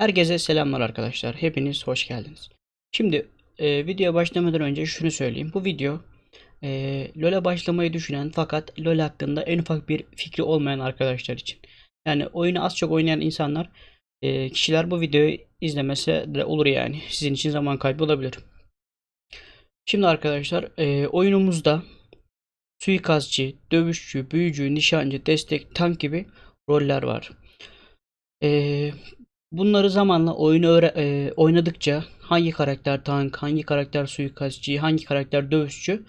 Herkese selamlar arkadaşlar. Hepiniz hoş geldiniz. Şimdi e, videoya başlamadan önce şunu söyleyeyim. Bu video e, LoL'e başlamayı düşünen fakat LoL hakkında en ufak bir fikri olmayan arkadaşlar için. Yani oyunu az çok oynayan insanlar, e, kişiler bu videoyu izlemese de olur yani. Sizin için zaman kaybı olabilir. Şimdi arkadaşlar e, oyunumuzda suikastçı, dövüşçü, büyücü, nişancı, destek, tank gibi roller var. E, Bunları zamanla oyunu öğre- e, oynadıkça hangi karakter tank, hangi karakter suikastçı, hangi karakter dövüşçü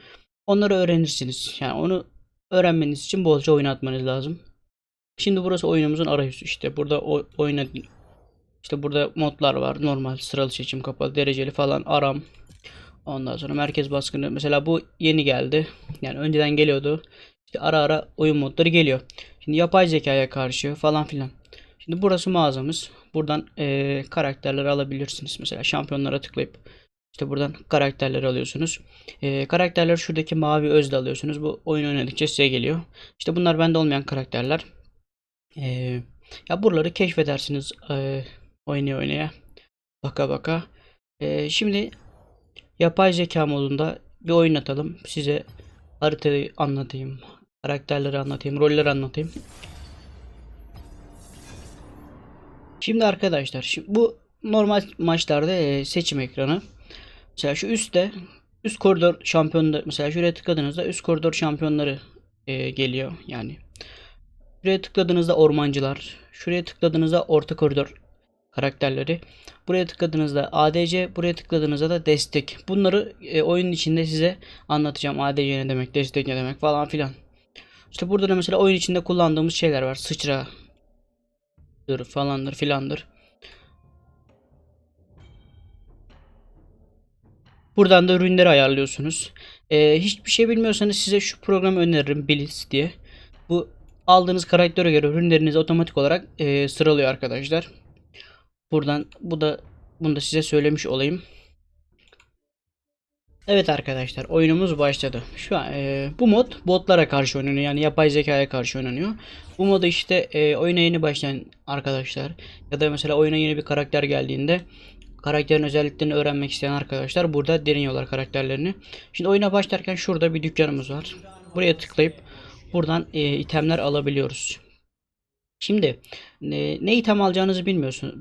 onları öğrenirsiniz. Yani onu öğrenmeniz için bolca oynatmanız lazım. Şimdi burası oyunumuzun arayüzü. İşte burada oyna işte burada modlar var. Normal, sıralı seçim, kapalı, dereceli falan, aram. Ondan sonra merkez baskını. Mesela bu yeni geldi. Yani önceden geliyordu. İşte ara ara oyun modları geliyor. Şimdi yapay zekaya karşı falan filan. Şimdi burası mağazamız. Buradan eee karakterleri alabilirsiniz. Mesela şampiyonlara tıklayıp işte buradan karakterleri alıyorsunuz. Eee karakterleri şuradaki mavi özle alıyorsunuz. Bu oyun oynadıkça size geliyor. İşte bunlar bende olmayan karakterler. Eee, ya buraları keşfedersiniz eee oynaya oynaya. Baka baka. Eee, şimdi yapay zeka modunda bir oyun atalım. Size haritayı anlatayım. Karakterleri anlatayım. Rolleri anlatayım. Şimdi arkadaşlar şimdi bu normal maçlarda e, seçim ekranı. Mesela şu üstte üst koridor şampiyonları mesela şuraya tıkladığınızda üst koridor şampiyonları e, geliyor yani. Şuraya tıkladığınızda ormancılar, şuraya tıkladığınızda orta koridor karakterleri. Buraya tıkladığınızda ADC, buraya tıkladığınızda da destek. Bunları e, oyunun içinde size anlatacağım. ADC ne demek, destek ne demek falan filan. İşte burada da mesela oyun içinde kullandığımız şeyler var. Sıçra, dır falandır filandır. Buradan da ürünleri ayarlıyorsunuz. Ee, hiçbir şey bilmiyorsanız size şu programı öneririm Blitz diye. Bu aldığınız karaktere göre ürünlerinizi otomatik olarak e, sıralıyor arkadaşlar. Buradan bu da bunu da size söylemiş olayım. Evet arkadaşlar oyunumuz başladı. Şu an e, bu mod botlara karşı oynanıyor yani yapay zekaya karşı oynanıyor. Bu modu işte e, oyuna yeni başlayan arkadaşlar ya da mesela oyuna yeni bir karakter geldiğinde karakterin özelliklerini öğrenmek isteyen arkadaşlar burada deniyorlar karakterlerini. Şimdi oyuna başlarken şurada bir dükkanımız var. Buraya tıklayıp buradan e, itemler alabiliyoruz. Şimdi ne, ne item alacağınızı bilmiyorsunuz.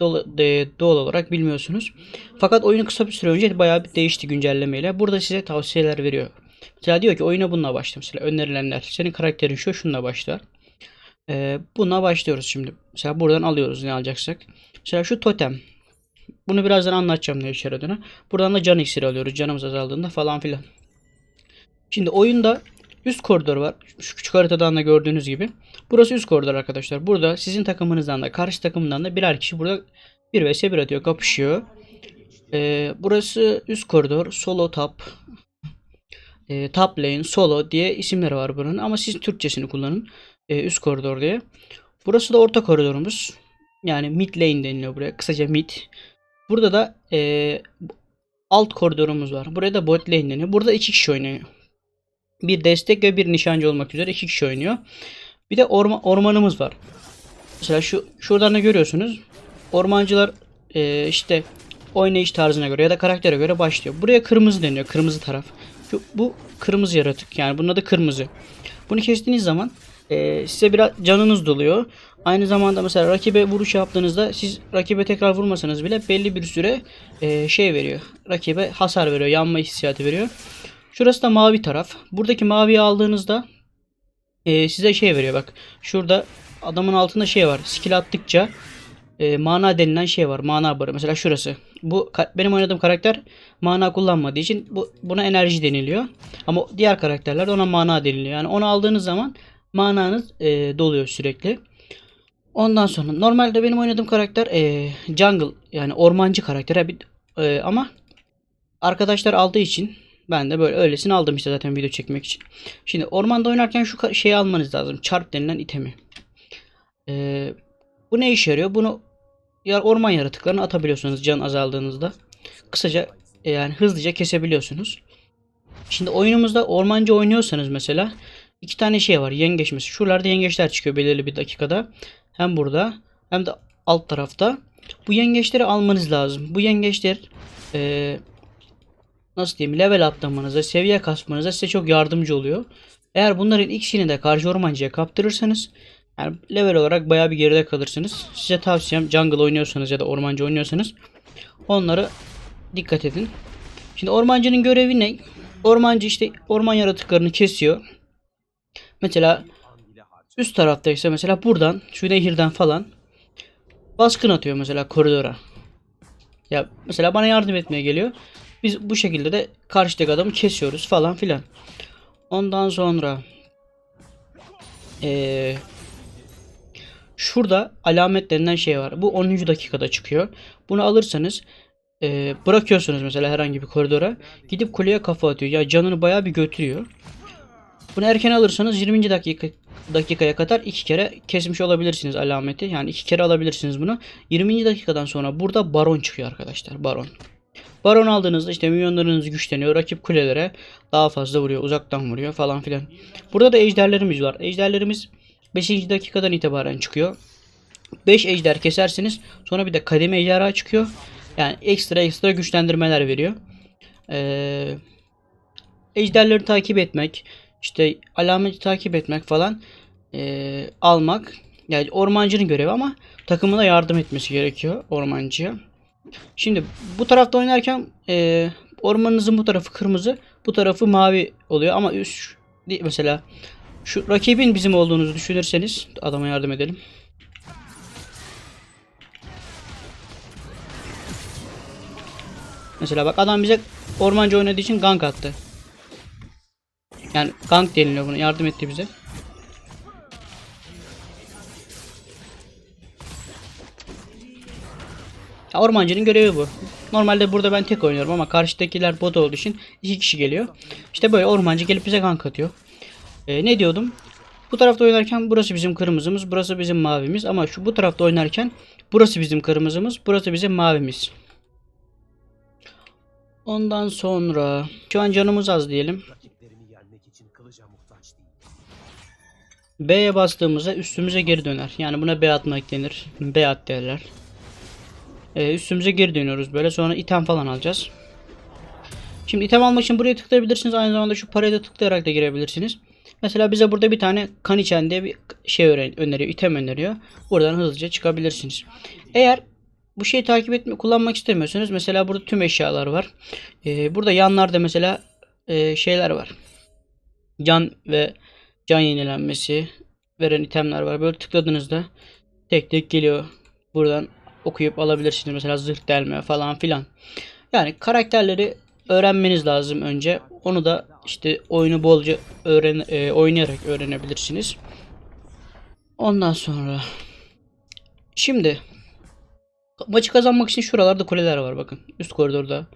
Doğal, olarak bilmiyorsunuz. Fakat oyunu kısa bir süre önce bayağı bir değişti güncellemeyle. Burada size tavsiyeler veriyor. Mesela diyor ki oyuna bununla başla. Mesela önerilenler. Senin karakterin şu şununla başlar. Ee, bununla başlıyoruz şimdi. Mesela buradan alıyoruz ne alacaksak. Mesela şu totem. Bunu birazdan anlatacağım ne işe yaradığını. Buradan da can iksiri alıyoruz. Canımız azaldığında falan filan. Şimdi oyunda üst koridor var. Şu küçük haritadan da gördüğünüz gibi. Burası üst koridor arkadaşlar. Burada sizin takımınızdan da karşı takımdan da birer kişi burada 1 vs 1 atıyor. Kapışıyor. Ee, burası üst koridor. Solo top. e, top lane, solo diye isimleri var bunun. Ama siz Türkçesini kullanın. E, üst koridor diye. Burası da orta koridorumuz. Yani mid lane deniliyor buraya. Kısaca mid. Burada da e, alt koridorumuz var. Buraya da bot lane deniyor. Burada iki kişi oynuyor. Bir destek ve bir nişancı olmak üzere iki kişi oynuyor. Bir de orma, ormanımız var. Mesela şu şuradan da görüyorsunuz. Ormancılar e, işte oynayış tarzına göre ya da karaktere göre başlıyor. Buraya kırmızı deniyor. Kırmızı taraf. Şu, bu kırmızı yaratık. Yani bunun adı kırmızı. Bunu kestiğiniz zaman e, size biraz canınız doluyor. Aynı zamanda mesela rakibe vuruş yaptığınızda siz rakibe tekrar vurmasanız bile belli bir süre e, şey veriyor. Rakibe hasar veriyor. Yanma hissiyatı veriyor. Şurası da mavi taraf. Buradaki maviyi aldığınızda e, size şey veriyor bak. Şurada adamın altında şey var. Skill attıkça e, mana denilen şey var. Mana barı. Mesela şurası. Bu benim oynadığım karakter mana kullanmadığı için bu buna enerji deniliyor. Ama diğer karakterler de ona mana deniliyor. Yani onu aldığınız zaman mananız e, doluyor sürekli. Ondan sonra normalde benim oynadığım karakter e, jungle yani ormancı karakter e, ama arkadaşlar aldığı için ben de böyle öylesini aldım işte zaten video çekmek için. Şimdi ormanda oynarken şu şeyi almanız lazım. Çarp denilen itemi. Ee, bu ne işe yarıyor? Bunu ya orman yaratıklarını atabiliyorsunuz can azaldığınızda. Kısaca e, yani hızlıca kesebiliyorsunuz. Şimdi oyunumuzda ormancı oynuyorsanız mesela iki tane şey var. Yengeç mesela. Şuralarda yengeçler çıkıyor belirli bir dakikada. Hem burada hem de alt tarafta. Bu yengeçleri almanız lazım. Bu yengeçler eee, nasıl diyeyim level atlamanıza, seviye kasmanıza size çok yardımcı oluyor. Eğer bunların ikisini de karşı ormancıya kaptırırsanız yani level olarak bayağı bir geride kalırsınız. Size tavsiyem jungle oynuyorsanız ya da ormancı oynuyorsanız onları dikkat edin. Şimdi ormancının görevi ne? Ormancı işte orman yaratıklarını kesiyor. Mesela üst taraftaysa mesela buradan şu nehirden falan baskın atıyor mesela koridora. Ya mesela bana yardım etmeye geliyor. Biz bu şekilde de karşıdaki adamı kesiyoruz falan filan. Ondan sonra eee şurada alamet denilen şey var. Bu 10. dakikada çıkıyor. Bunu alırsanız eee, bırakıyorsunuz mesela herhangi bir koridora. Gidip kuleye kafa atıyor. Ya canını bayağı bir götürüyor. Bunu erken alırsanız 20. dakika dakikaya kadar iki kere kesmiş olabilirsiniz alameti. Yani iki kere alabilirsiniz bunu. 20. dakikadan sonra burada baron çıkıyor arkadaşlar. Baron. Baron aldığınızda işte milyonlarınız güçleniyor. Rakip kulelere daha fazla vuruyor. Uzaktan vuruyor falan filan. Burada da ejderlerimiz var. Ejderlerimiz 5. dakikadan itibaren çıkıyor. 5 ejder kesersiniz. Sonra bir de kademe ejderha çıkıyor. Yani ekstra ekstra güçlendirmeler veriyor. Ee, ejderleri takip etmek, işte alameti takip etmek falan ee, almak. Yani ormancının görevi ama takımına yardım etmesi gerekiyor ormancıya. Şimdi bu tarafta oynarken e, ormanınızın bu tarafı kırmızı, bu tarafı mavi oluyor ama üst mesela şu rakibin bizim olduğunuzu düşünürseniz adama yardım edelim. Mesela bak adam bize ormancı oynadığı için gank attı. Yani gank deniliyor buna. Yardım etti bize. Ya ormancının görevi bu. Normalde burada ben tek oynuyorum ama karşıdakiler bot olduğu için iki kişi geliyor. İşte böyle ormancı gelip bize gank atıyor. Ee, ne diyordum? Bu tarafta oynarken burası bizim kırmızımız, burası bizim mavimiz ama şu bu tarafta oynarken burası bizim kırmızımız, burası bizim mavimiz. Ondan sonra şu an canımız az diyelim. B'ye bastığımızda üstümüze geri döner. Yani buna B atmak denir. B at derler. Ee, üstümüze geri dönüyoruz böyle. Sonra item falan alacağız. Şimdi item almak için buraya tıklayabilirsiniz. Aynı zamanda şu paraya da tıklayarak da girebilirsiniz. Mesela bize burada bir tane kan içen diye bir şey öneriyor. item öneriyor. Buradan hızlıca çıkabilirsiniz. Eğer bu şeyi takip etme kullanmak istemiyorsanız mesela burada tüm eşyalar var. Ee, burada yanlarda mesela e, şeyler var. Can ve can yenilenmesi veren itemler var. Böyle tıkladığınızda tek tek geliyor. Buradan okuyup alabilirsiniz. Mesela zırh delme falan filan. Yani karakterleri öğrenmeniz lazım önce. Onu da işte oyunu bolca öğren e, oynayarak öğrenebilirsiniz. Ondan sonra şimdi maçı kazanmak için şuralarda kuleler var bakın. Üst koridorda,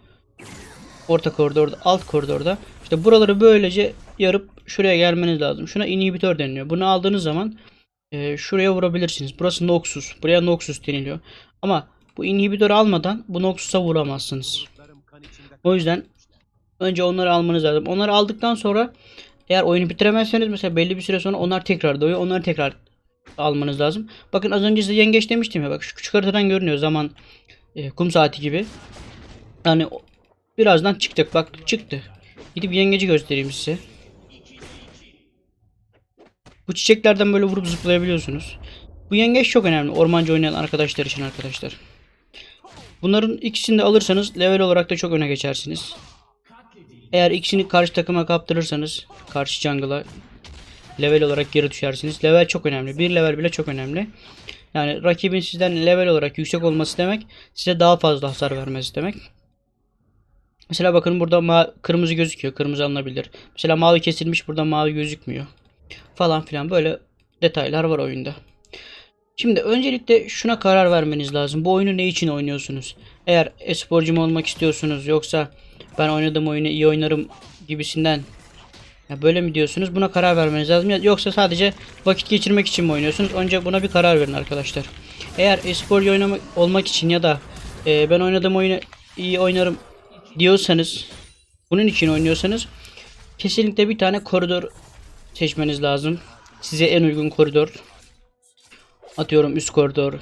orta koridorda, alt koridorda. İşte buraları böylece yarıp şuraya gelmeniz lazım. Şuna inhibitör deniliyor. Bunu aldığınız zaman e, şuraya vurabilirsiniz. Burası Noxus. Buraya Noxus deniliyor. Ama bu inhibitörü almadan bu Noxus'a vuramazsınız. O yüzden önce onları almanız lazım. Onları aldıktan sonra eğer oyunu bitiremezseniz mesela belli bir süre sonra onlar tekrar doğuyor. Onları tekrar almanız lazım. Bakın az önce size yengeç demiştim ya. Bak şu küçük haritadan görünüyor zaman e, kum saati gibi. Yani birazdan çıkacak. Bak çıktı. Gidip yengeci göstereyim size. Bu çiçeklerden böyle vurup zıplayabiliyorsunuz. Bu yengeç çok önemli ormancı oynayan arkadaşlar için arkadaşlar. Bunların ikisini de alırsanız level olarak da çok öne geçersiniz. Eğer ikisini karşı takıma kaptırırsanız karşı jungle'a level olarak geri düşersiniz. Level çok önemli. Bir level bile çok önemli. Yani rakibin sizden level olarak yüksek olması demek size daha fazla hasar vermesi demek. Mesela bakın burada kırmızı gözüküyor. Kırmızı alınabilir. Mesela mavi kesilmiş burada mavi gözükmüyor. Falan filan böyle detaylar var oyunda. Şimdi öncelikle şuna karar vermeniz lazım. Bu oyunu ne için oynuyorsunuz? Eğer esporcu mu olmak istiyorsunuz yoksa ben oynadığım oyunu iyi oynarım gibisinden ya böyle mi diyorsunuz? Buna karar vermeniz lazım. Yoksa sadece vakit geçirmek için mi oynuyorsunuz? Önce buna bir karar verin arkadaşlar. Eğer esporcu oynamak olmak için ya da e, ben oynadığım oyunu iyi oynarım diyorsanız bunun için oynuyorsanız kesinlikle bir tane koridor seçmeniz lazım. Size en uygun koridor. Atıyorum üst koridor,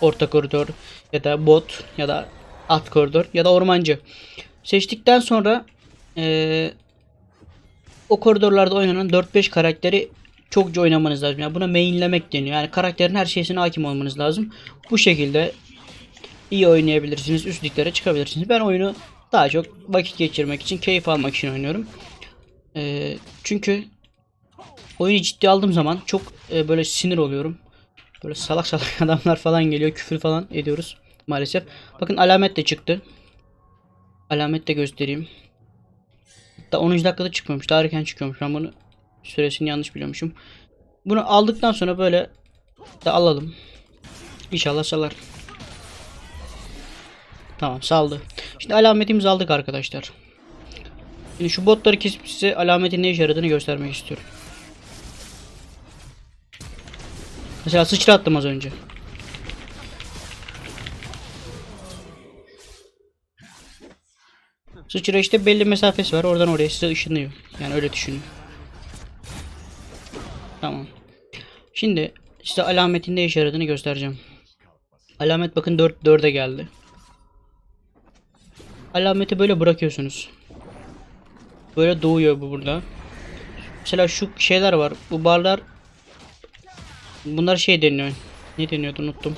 orta koridor ya da bot ya da alt koridor ya da ormancı. Seçtikten sonra eee, o koridorlarda oynanan 4-5 karakteri çokça oynamanız lazım. Yani buna mainlemek deniyor. Yani karakterin her şeysine hakim olmanız lazım. Bu şekilde iyi oynayabilirsiniz. Üst liglere çıkabilirsiniz. Ben oyunu daha çok vakit geçirmek için, keyif almak için oynuyorum. Eee, çünkü oyunu ciddi aldığım zaman çok e, böyle sinir oluyorum. Böyle salak salak adamlar falan geliyor. Küfür falan ediyoruz maalesef. Bakın alamet de çıktı. Alamet de göstereyim. Hatta 10. dakikada çıkmamış. Daha erken çıkıyormuş. Ben bunu süresini yanlış biliyormuşum. Bunu aldıktan sonra böyle de alalım. İnşallah salar. Tamam saldı. Şimdi alametimizi aldık arkadaşlar. Şimdi şu botları kesip size alametin ne işe yaradığını göstermek istiyorum. Mesela sıçra attım az önce. Sıçra işte belli mesafesi var. Oradan oraya size ışınlıyor. Yani öyle düşünün. Tamam. Şimdi size alametin ne işe yaradığını göstereceğim. Alamet bakın 4 4'e geldi. Alameti böyle bırakıyorsunuz. Böyle doğuyor bu burada. Mesela şu şeyler var. Bu barlar Bunlar şey deniyor. Ne deniyordu unuttum.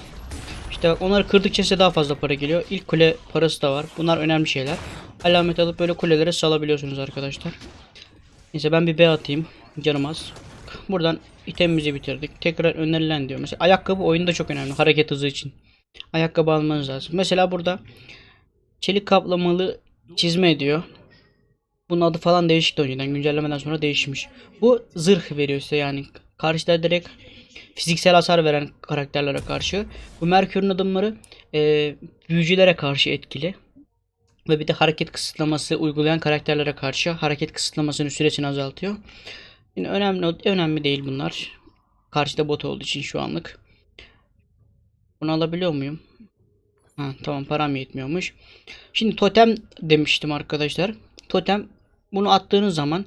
İşte bak onları kırdıkça size daha fazla para geliyor. İlk kule parası da var. Bunlar önemli şeyler. Alamet alıp böyle kulelere salabiliyorsunuz arkadaşlar. Neyse ben bir B atayım. Canım az. Buradan itemimizi bitirdik. Tekrar önerilen diyor. Mesela ayakkabı oyunda çok önemli. Hareket hızı için. Ayakkabı almanız lazım. Mesela burada çelik kaplamalı çizme diyor. Bunun adı falan değişikti önceden. Güncellemeden sonra değişmiş. Bu zırh veriyor size yani. Karşıda direkt fiziksel hasar veren karakterlere karşı. Bu Merkür'ün adımları e, büyücülere karşı etkili. Ve bir de hareket kısıtlaması uygulayan karakterlere karşı hareket kısıtlamasının süresini azaltıyor. Yine önemli önemli değil bunlar. Karşıda bot olduğu için şu anlık. Bunu alabiliyor muyum? Ha, tamam param yetmiyormuş. Şimdi totem demiştim arkadaşlar. Totem bunu attığınız zaman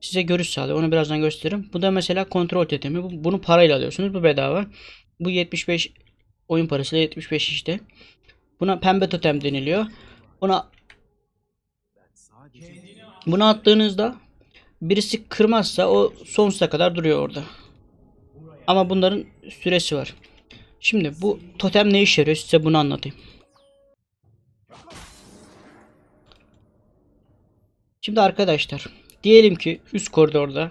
size görüş sağlıyor. Onu birazdan gösteririm. Bu da mesela kontrol totemi. Bu- Bunu parayla alıyorsunuz. Bu bedava. Bu 75 oyun parasıyla 75 işte. Buna pembe totem deniliyor. Buna bunu attığınızda birisi kırmazsa o sonsuza kadar duruyor orada. Ama bunların süresi var. Şimdi bu totem ne işe yarıyor size bunu anlatayım. Şimdi arkadaşlar diyelim ki üst koridorda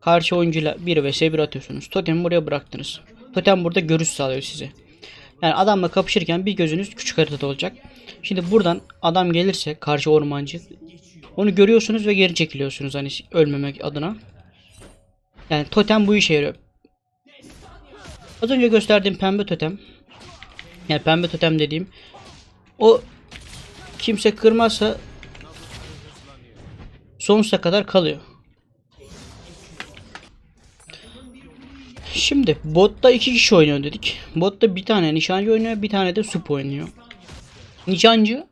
karşı oyuncuyla 1 vs 1 atıyorsunuz. Totemi buraya bıraktınız. Totem burada görüş sağlıyor size. Yani adamla kapışırken bir gözünüz küçük haritada olacak. Şimdi buradan adam gelirse karşı ormancı onu görüyorsunuz ve geri çekiliyorsunuz hani ölmemek adına. Yani totem bu işe yarıyor. Az önce gösterdiğim pembe totem. Yani pembe totem dediğim o kimse kırmazsa sonsuza kadar kalıyor. Şimdi botta iki kişi oynuyor dedik. Botta bir tane nişancı oynuyor, bir tane de sup oynuyor. Nişancı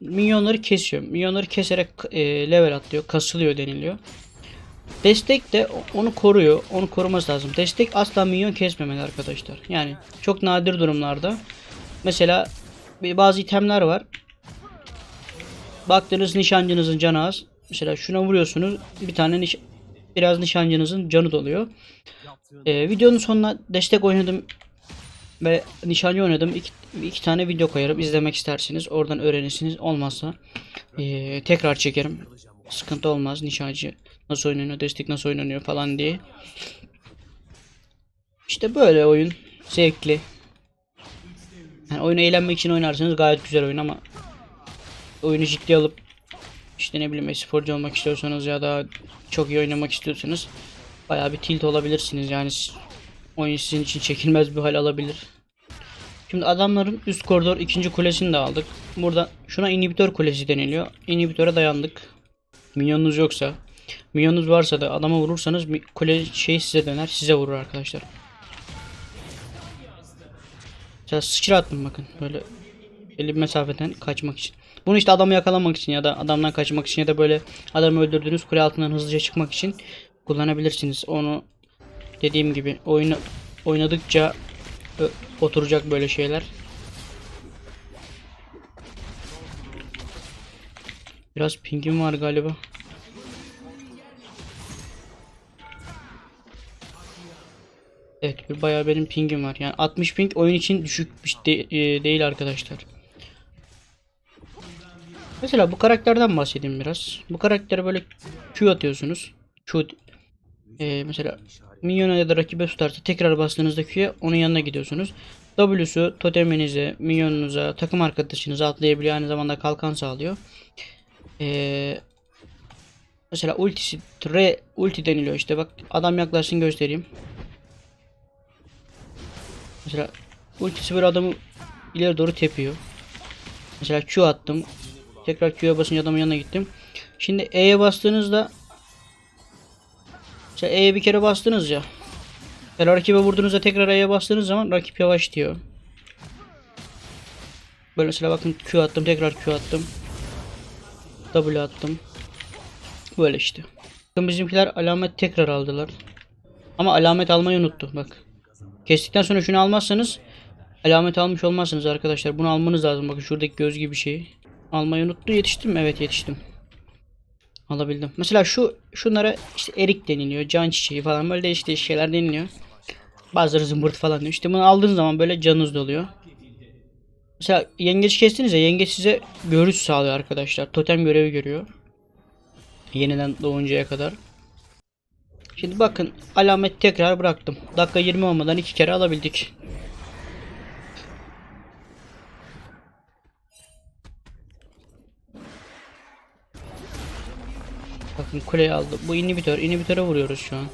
minyonları kesiyor. Minyonları keserek e, level atlıyor, kasılıyor deniliyor. Destek de onu koruyor. Onu koruması lazım. Destek asla minyon kesmemeli arkadaşlar. Yani çok nadir durumlarda. Mesela bazı itemler var. Baktığınız nişancınızın canı az. Mesela şuna vuruyorsunuz. Bir tane niş biraz nişancınızın canı doluyor. Ee, videonun sonuna destek oynadım ve nişancı oynadım. İki, iki tane video koyarım. izlemek isterseniz oradan öğrenirsiniz. Olmazsa ee, tekrar çekerim. Sıkıntı olmaz. Nişancı nasıl oynanıyor, destek nasıl oynanıyor falan diye. İşte böyle oyun. Zevkli. Yani oyunu eğlenmek için oynarsanız gayet güzel oyun ama oyunu ciddiye alıp işte ne bileyim sporcu olmak istiyorsanız ya da çok iyi oynamak istiyorsanız bayağı bir tilt olabilirsiniz. Yani oyun sizin için çekilmez bir hal alabilir. Şimdi adamların üst koridor ikinci kulesini de aldık. Burada şuna inhibitör kulesi deniliyor. İnhibitöre dayandık. Minyonunuz yoksa. Minyonunuz varsa da adama vurursanız kule şey size döner. Size vurur arkadaşlar. Mesela sıçra attım bakın. Böyle belli mesafeden kaçmak için. Bunu işte adamı yakalamak için ya da adamdan kaçmak için ya da böyle adamı öldürdüğünüz kule altından hızlıca çıkmak için kullanabilirsiniz. Onu dediğim gibi oyunu oynadıkça oturacak böyle şeyler. Biraz pingim var galiba. Evet bir bayağı benim pingim var. Yani 60 ping oyun için düşük bir de- e, değil arkadaşlar. Mesela bu karakterden bahsedeyim biraz. Bu karaktere böyle Q atıyorsunuz. Q e, mesela minyona ya da rakibe tutarsa tekrar bastığınızda Q'ya onun yanına gidiyorsunuz. W'su toteminize, minyonunuza, takım arkadaşınıza atlayabiliyor. Aynı zamanda kalkan sağlıyor. Ee, mesela ultisi R ulti deniliyor işte bak adam yaklaşsın göstereyim. Mesela ultisi böyle adamı ileri doğru tepiyor. Mesela Q attım. Tekrar Q'ya basınca adamın yanına gittim. Şimdi E'ye bastığınızda Mesela E'ye bir kere bastınız ya. Mesela rakibe vurduğunuzda tekrar E'ye bastığınız zaman rakip yavaş diyor. Böyle mesela bakın Q attım tekrar Q attım. W attım. Böyle işte. Bakın bizimkiler alamet tekrar aldılar. Ama alamet almayı unuttu bak. Kestikten sonra şunu almazsanız alamet almış olmazsınız arkadaşlar. Bunu almanız lazım. Bakın şuradaki göz gibi şeyi. Almayı unuttu. Yetiştim mi? Evet yetiştim. Alabildim. Mesela şu şunlara işte erik deniliyor. Can çiçeği falan böyle değişik değişik şeyler deniliyor. Bazıları zımbırt falan diyor. İşte bunu aldığınız zaman böyle canınız doluyor. Mesela yengeç kestiniz ya yengeç size görüş sağlıyor arkadaşlar. Totem görevi görüyor. Yeniden doğuncaya kadar. Şimdi bakın alamet tekrar bıraktım. Dakika 20 olmadan iki kere alabildik. Bakın kuleyi aldı. Bu inhibitör. İnhibitöre vuruyoruz şu an.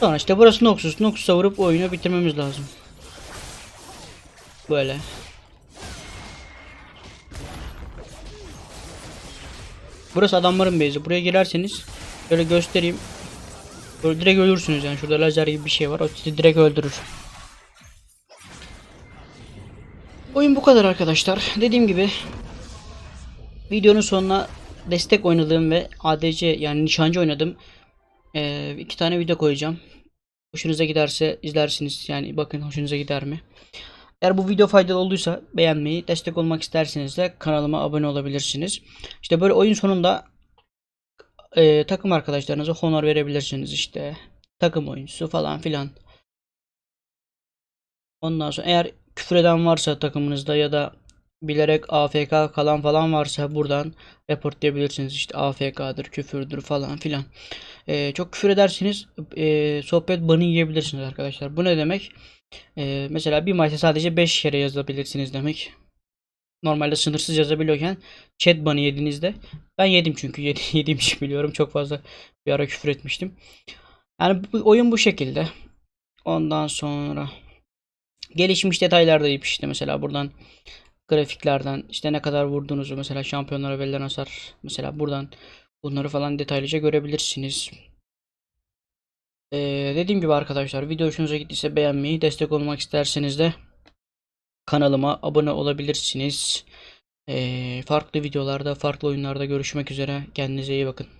Sonra işte burası Noxus. Noxus'a vurup oyunu bitirmemiz lazım. Böyle. Burası adamların base'i. Buraya girerseniz böyle göstereyim. Böyle direkt ölürsünüz yani. Şurada lazer gibi bir şey var. O sizi direkt öldürür. Oyun bu kadar arkadaşlar. Dediğim gibi videonun sonuna destek oynadığım ve ADC yani nişancı oynadım. Ee, iki tane video koyacağım. Hoşunuza giderse izlersiniz. Yani bakın hoşunuza gider mi? Eğer bu video faydalı olduysa beğenmeyi, destek olmak isterseniz de kanalıma abone olabilirsiniz. İşte böyle oyun sonunda e, takım arkadaşlarınıza honor verebilirsiniz işte. Takım oyuncusu falan filan. Ondan sonra eğer küfür eden varsa takımınızda ya da bilerek AFK kalan falan varsa buradan reportlayabilirsiniz. İşte AFK'dır, küfürdür falan filan. Ee, çok küfür ederseniz e, sohbet banı yiyebilirsiniz arkadaşlar. Bu ne demek? Ee, mesela bir maçta sadece 5 kere yazabilirsiniz demek. Normalde sınırsız yazabiliyorken chat banı yediğinizde ben yedim çünkü yedi, yediğim için biliyorum çok fazla bir ara küfür etmiştim. Yani bu oyun bu şekilde. Ondan sonra gelişmiş detaylar da iyi işte mesela buradan grafiklerden işte ne kadar vurduğunuzu mesela şampiyonlara verilen hasar mesela buradan bunları falan detaylıca görebilirsiniz. Ee, dediğim gibi arkadaşlar video hoşunuza gittiyse beğenmeyi destek olmak isterseniz de kanalıma abone olabilirsiniz. Ee, farklı videolarda farklı oyunlarda görüşmek üzere kendinize iyi bakın.